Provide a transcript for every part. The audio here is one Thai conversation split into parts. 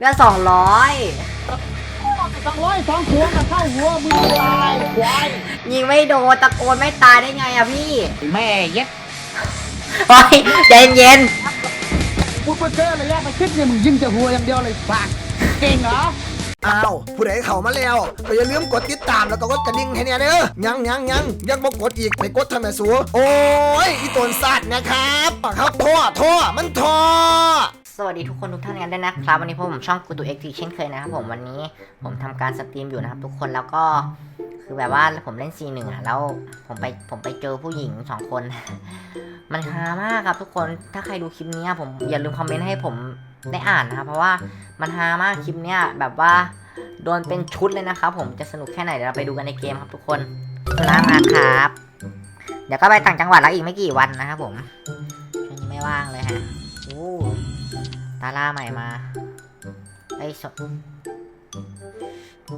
เลือดสองร้อยสองร้อยสองหัวกับเข้าหัวมึงตายควายยิงไม่โดนตะโกนไม่ตายได้ไงอะพี่แม่เย็ดโอ้ยใจเย็นกูไปเจอระยะประชิดเนี่ยมึงยิงจะหัวอย่างเดียวเลยฝากเก่งเหรออ้าวผู้ใดเข้ามาแล้วก็อย่าลืมกดติดตามแล้วก็กดกระดิ่งให้เนี่ยเด้อยังยังยังยังบ่กดอีกไปกดทำไมสูโอ้ยอีตนสัตว์นะครับปากครับท่อท่อมันท่อ สวัสดีทุกคนทุกท่านกันด้วยนะครับ วันนี้พวกผมช่องกูตูเอ็กซ์เช่นเคยนะครับผมวันนี้ผมทำการสตรีมอยู่นะครับทุกคนแล้วก็คือแบบว่าผมเล่นซีหนึ่งอะแล้วผมไปผมไปเจอผู้หญิงสองคน มันฮามากครับทุกคนถ้าใครดูคลิปนี้ผมอย่าลืมคอมเมนต์ให้ผมได้อ่านนะครับเพราะว่ามันฮามากคลิปเนี้ยแบบว่าโดนเป็นชุดเลยนะครับผมจะสนุกแค่ไหนเดี๋ยวเราไปดูกันในเกมครับทุกคนลามาครับ เดี๋ยวก็ไปต่างจังหวัดแล้วอีกไม่กี่วันนะครับผมช่วงนี้ไม่ว่างเลยฮะโอ้ ตาล่าใหม่มาไอ้ย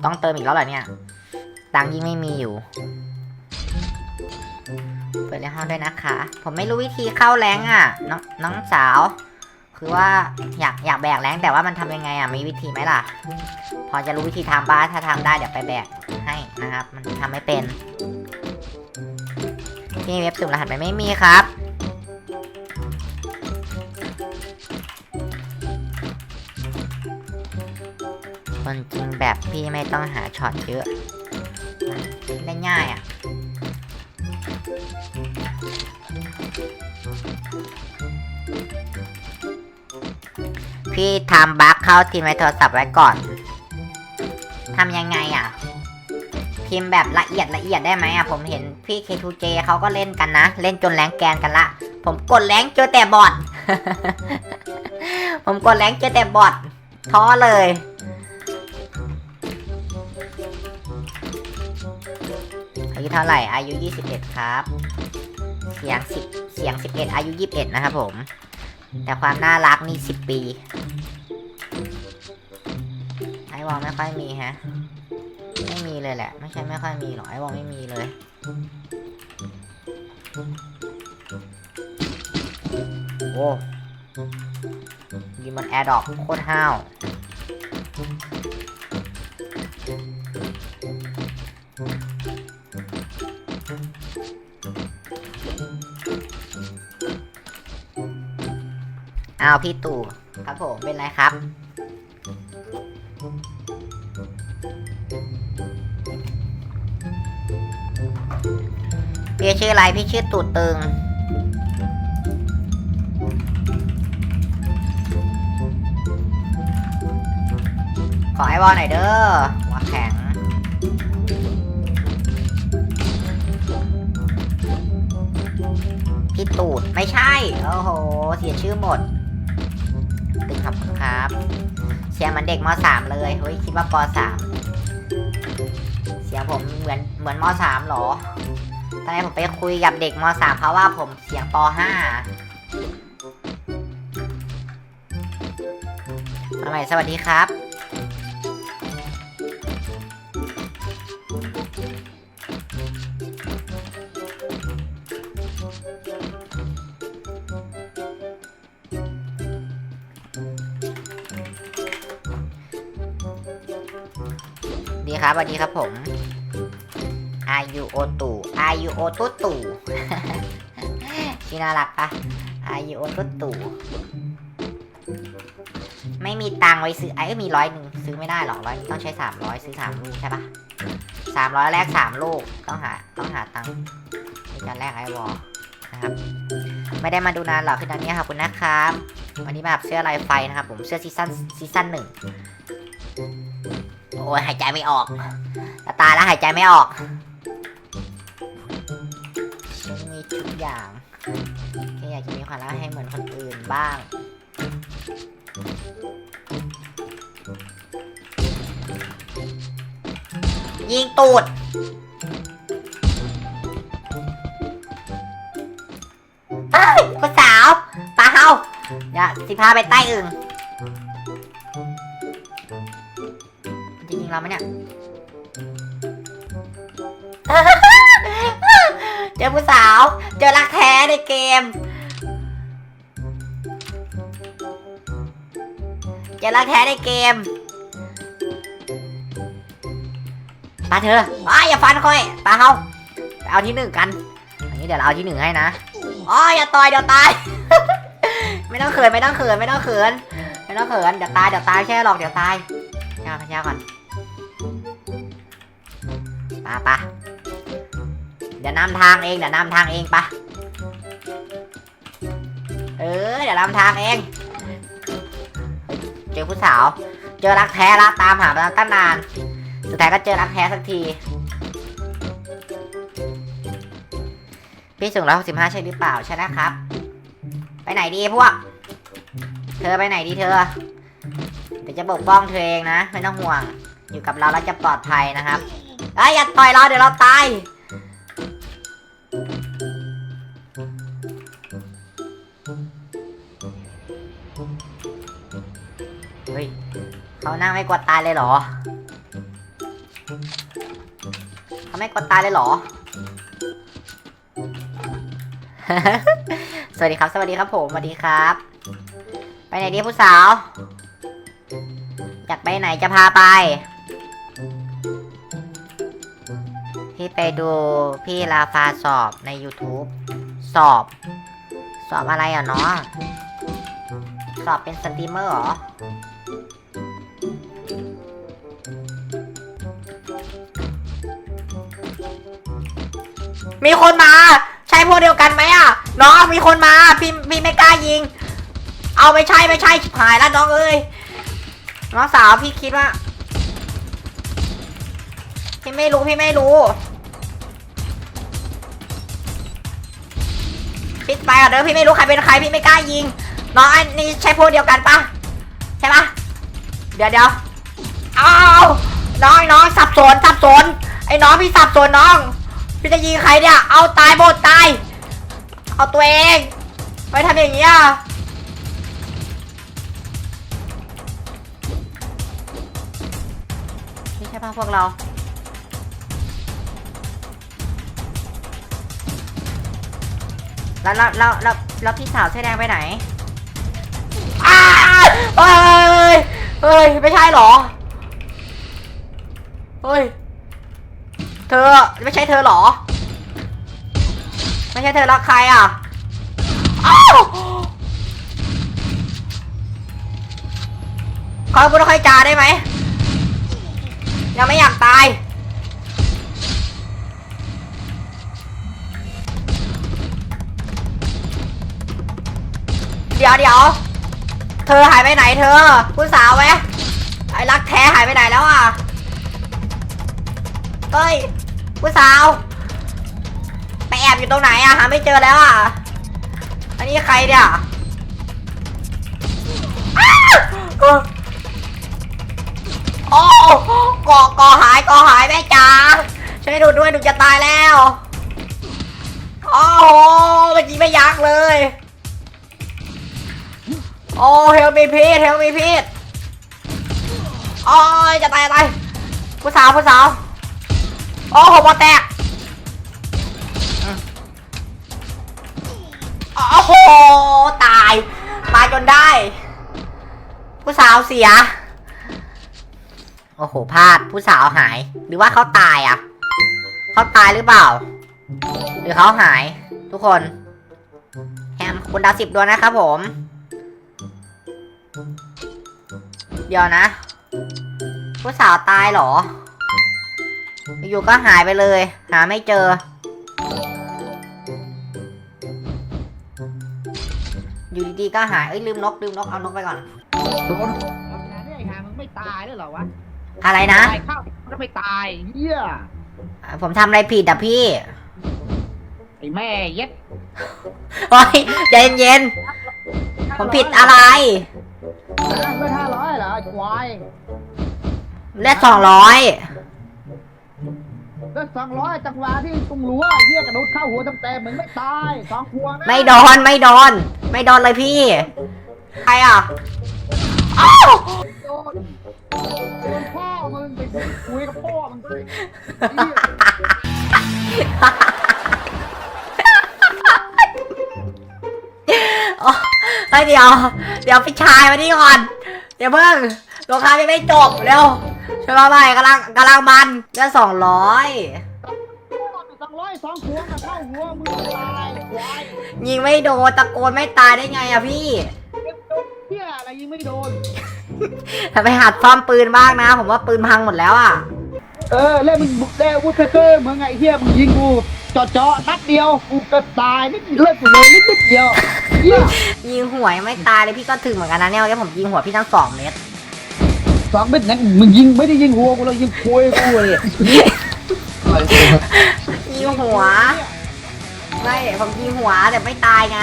ต้องเติมอีกแล้วเหรอเนี่ย ตังยิ่งไม่มีอยู่ เปิดในห้องด้วยนะคะ ผมไม่รู้วิธีเข้าแรงอะ น้องน้องสาว คือว่าอยากอยากแบกแรงแต่ว่ามันทำยังไงอะ มีวิธีไหมล่ะ พอจะรู้วิธีทำบ้าถ้าทำได้เดี๋ยวไปแบกให้นะครับ มันทำไม่เป็น ที่เว็บสุ่มรหัสไหมไม่มีครับ คนจริงแบบพี่ไม่ต้องหาช็อตเยอะได้ง่ายอะพี่ทำบั๊กเข้าทีมในโทรศัพท์ไว้ก่อน ทำยังไงอะ พิมพ์แบบละเอียดละเอียดได้ไหมอะ ผมเห็นพี่ K2J เขาก็เล่นกันนะ เล่นจนแรงแกนกันละ ผมกดแรงเจอแต่บอทผมกดแรงเจอแต่บอทท้อเลย เท่าไหร่ อายุ 21 ครับ เสียง 10 เสียง 11 อายุ 21 นะครับผม แต่ความน่ารักนี่ 10 ปี ไอวอลไม่ค่อยมีฮะ ไม่มีเลยแหละ ไม่ใช่ไม่ค่อยมีหรอก ไอวอลไม่มีเลยโอ้ยิงมันแอร์ดอปโคตรห้าว อ้าวพี่ตู่ครับผมเป็นไรครับ พี่ชื่ออะไรพี่ชื่อตู่ตึง ขอไอวอลหน่อยเด้อหัวแข็งพี่ตูดไม่ใช่ โอ้โห เสียชื่อหมด ตึงขอบคุณครับเสียงเหมือนเด็กมสามเลยเฮ้ยคิดว่าปสามเสียงผมเหมือนเหมือนมสามหรอตอนนี้ผมไปคุยกับเด็กมสามเพราะว่าผมเสียงปห้ามาใหม่สวัสดีครับ ครับสวัสดีครับผมอายุโอตู่อายุโอตุตู่ชื่อน่ารักปะอายุโอตุตู่ไม่มีตังค์ไว้ซื้อไอ้มีร้อยหนึ่งซื้อไม่ได้หรอกร้อยต้องใช้สามร้อยซื้อสามลูกใช่ปะสามร้อยแลกสามลูกต้องหาต้องหาตังค์ในการแลกไอวอลนะครับไม่ได้มาดูนานหรอกคือตอนนี้ขอบคุณนะครับวันนี้มาแบบเสื้อลายไฟนะครับ ผมเสื้อซีซั่นซีซั่นหนึ่ง โอ้ยหายใจไม่ออกตายแล้วหายใจไม่ออก มีทุกอย่างแค่อยากจะมีความรักให้เหมือนคนอื่นบ้างยิงตูด เอ้ยคุณสาวปลาเฮาเดี๋ยวสิพาไปใต้อึ่ง เราไหมเนี่ยเจอผู้สาว เจอรักแท้ในเกม เจอรักแท้ในเกมปาเธออ้ายอย่าฟันค่อยปาเขาเอาที่หนึ่งกัน อันนี้เดี๋ยวเราเอาที่หนึ่งให้นะอ๋ออย่าต่อยเดี๋ยวตาย ไม่ต้องเขินไม่ต้องเขินไม่ต้องเขิน ไม่ต้องเขินเดี๋ยวตายเดี๋ยวตายไม่หรอกเดี๋ยวตายยาวพยาก่อนาปะเดี๋ยวนำทางเองเดี๋ยวนำทางเองปะเออเดี๋ยวนำทางเอง เจอผู้สาว เจอรักแท้ละตามหามาตั้งนาน สุดท้ายก็เจอรักแท้สักทีพี่สูงร้อยหกสิบห้าใช่หรือเปล่าใช่นะครับ ไปไหนดีพวก เธอไปไหนดีเธอ เดี๋ยวจะปกป้องเธอเองนะ ไม่ต้องห่วง อยู่กับเราแล้วจะปลอดภัยนะครับ เอ้ยอย่าต่อยเราเดี๋ยวเราตาย เฮ้ยเขานั่งไม่กลัวตายเลยเหรอเขาไม่กลัวตายเลยเหรอ สวัสดีครับ สวัสดีครับผมสวัสดีครับ ไปไหนดีผู้สาว อยากไปไหนจะพาไป พี่ไปดูพี่ลาฟาสอบใน YouTube สอบ สอบอะไรอะเนาะสอบเป็นสตรีมเมอร์เหรอ มีคนมา ใช่พวกเดียวกันไหมอะ น้องมีคนมาพี่พี่ไม่กล้ายิง เอาไม่ใช่ไม่ใช่ชิบหายแล้วน้องเอ้ยน้องสาวพี่คิดว่า พี่ไม่รู้พี่ไม่รู้ ปิดไปก่อนเด้อพี่ไม่รู้ใครเป็นใครพี่ไม่กล้ายิงน้องไอ้นี่ใช่พวกเดียวกันปะใช่ปะเดี๋ยวเดี๋ยวเอาน้องน้องสับสนสับสนไอ้น้องพี่สับสนน้องพี่จะยิงใครเนี่ย เอาตายหมดตาย เอาตัวเองไปทำอย่างนี้อะนี่ใช่ปะพวกเรา แล้วแล้วแล้วแล้วแล้วพี่สาวเสื้อแดงไปไหนอ้าเฮ้ยเฮ้ยไม่ใช่เหรอเฮ้ยเธอไม่ใช่เธอเหรอ ไม่ใช่เธอแล้วใครอะอ้าวขอพูดค่อยจาได้ไหมยังไม่อยากตาย ดี๋ยวเดี๋ยวเธอหายไปไหนเธอผู้สาวไหมไอ้รักแท้หายไปไหนแล้วอะเฮ้ยผู้สาว ไปแอบอยู่ตรงไหนอะหาไม่เจอแล้วอะอันนี้ใครเนี่ยอ้าวโอ้ก่อก่อหายก่อหายแม่จ๋าช่วยดูด้วยหนูจะตายแล้ว โอ้โหเมื่อกี้ไม่ยักเลย โอ้เฮลมีพีทเฮลมีพีทโอ้ยจะตายตายผู้สาวผู้สาวโอ้โหบอแตกโอ้โหตายตายจนได้ ผู้สาวเสีย โอ้โหพลาดผู้สาวหาย หรือว่าเขาตายอะเขาตายหรือเปล่า หรือเขาหาย ทุกคนแฮมคุณดาวสิบดวงนะครับผม เดี๋ยวนะ ผู้สาวตายเหรอ อยู่ก็หายไปเลย หาไม่เจอ อยู่ดีๆก็หาย เอ้ยลืมนกลืมนกเอานกไปก่อนโดนเนี่ยไอ้ห่ามึงไม่ตายแล้วเหรอวะอะไรนะ ตายเข้าก็ไม่ตายเฮียผมทำอะไรผิดอะพี่ไอ้แม่เย็ดโอ้ยใจเย็นๆผมผิดอะไร ไม่ห้าร้อยเหรอไอ้ควายเลือดสองร้อยก็สองร้อยจังหวะที่ตรงรั้วไอ้เฮียกระโดดเข้าหัวเต็มๆมึงไม่ตายสองหัวนะไม่โดนไม่โดน ไม่โดนเลยพี่ ใครอะอ้าวโดนโดนพ่อมึงไปคุยกับพ่อมึงเลยเหี้ย เฮ้ยเดี๋ยว เดี๋ยวพี่ชายมานี่ก่อน เดี๋ยวเพิ่งสงครามยังไม่จบเร็วช่วยมาใหม่กำลังกำลังมันเดือสองร้อยสองร้อยสองหัวกับเข้าหัวมึงตายควายยิงไม่โดนตะโกนไม่ตายได้ไงอะพี่เฮียอะไรยิงไม่โดนถ้าไปหัดซ่อมปืนบ้างนะ ผมว่าปืนพังหมดแล้วอะเออเล่นมึงบุกเล่วูดเพเกอร์มึงไงเฮียมึงยิงกู เจาะเจาะนัดเดียวกูก็ตายนิดเลิกกูเลยนิดนิดเดียวเฮียยิงหัวยังไม่ตายเลยพี่ก็ถึงเหมือนกันนะเนี่ยวันนี้ผมยิงหัวพี่ทั้งสองเม็ดสองเม็ดนั้นมึงยิงไม่ได้ยิงหัวกูเลยยิงคุยกูเลยยิงหัวไม่ผมยิงหัวแต่ไม่ตายไง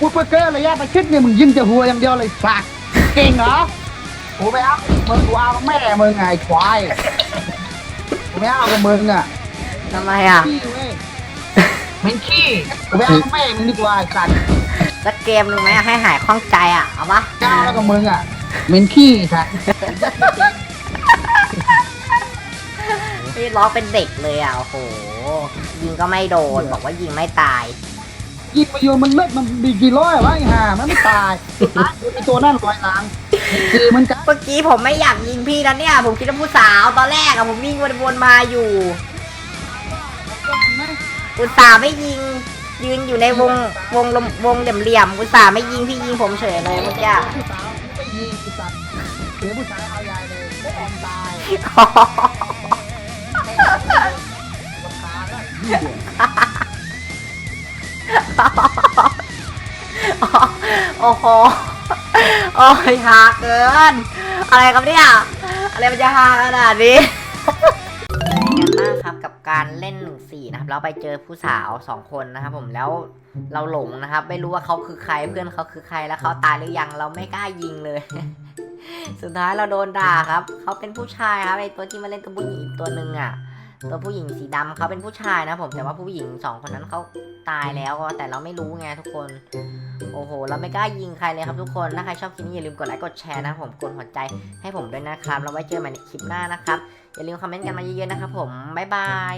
วูดเพเกอร์ระยะประชิดเนี่ยมึงยิงแต่หัวอย่างเดียวเลยฝากเก่งเหรอกูไม่เอามึงกูเอาแม่มึงไงควายกูไม่เอากับมึงอะ ทำไมอะขี้เว้ยเป็นขี้กูไม่เอากับแม่มึงดีกว่าไอ้สัตว์สักเกมหนึ่งไหมอะให้หายคล่องใจอะเอาปะก้าวแล้วกับมึงอะเหม็นขี้สัตว์พี่ร้องเป็นเด็กเลยอะโอ้โห ยิงก็ไม่โดน บอกว่ายิงไม่ตาย ยิงไปโยนมันเลือดมันมีกี่ร้อยวะไอ้ห่ามันไม่ตายตายไอ้ตัวนั่นลอยหลังคือมันจะเมื่อกี้ผมไม่อยากยิงพี่นะเนี่ย ผมคิดว่าผู้สาวตอนแรกอะผมวิ่งวนๆมาอยู่ อุตส่าห์ไม่ยิง ยืนอยู่ในวงวงลมวงเหลี่ยมๆอุตส่าห์ไม่ยิงพี่ยิงผมเฉยเลยเมื่อกี้ผู้สาวไปยิงไอ้สัตว์เสียผู้ชายเอาใหญ่เลยพวกอมตายรำคาแล้วโอ้โหโอ้ยฮาเกิน อะไรครับเนี่ยอะไรมันจะฮาขนาดนี้ การเล่นหนึ่งสี่นะครับ เราไปเจอผู้สาวสองคนนะครับผมแล้วเราหลงนะครับ ไม่รู้ว่าเขาคือใครเพื่อนเขาคือใครแล้วเขาตายหรือยังเราไม่กล้ายิงเลย สุดท้ายเราโดนด่าครับเขาเป็นผู้ชายครับไอตัวที่มาเล่นกับผู้หญิงอีกตัวหนึ่งอะตัวผู้หญิงสีดำเขาเป็นผู้ชายนะผมแต่ว่าผู้หญิงสองคนนั้นเขา ตายแล้วแต่เราไม่รู้ไงทุกคน โอ้โห เราไม่กล้ายิงใครเลยครับทุกคน ถ้าใครชอบคลิปนี้อย่าลืมกดไลค์กดแชร์นะผมกดหัวใจให้ผมด้วยนะครับเราไว้เจอกันใหม่ในคลิปหน้านะครับ อย่าลืมคอมเมนต์กันมาเยอะๆนะครับผมบ๊ายบาย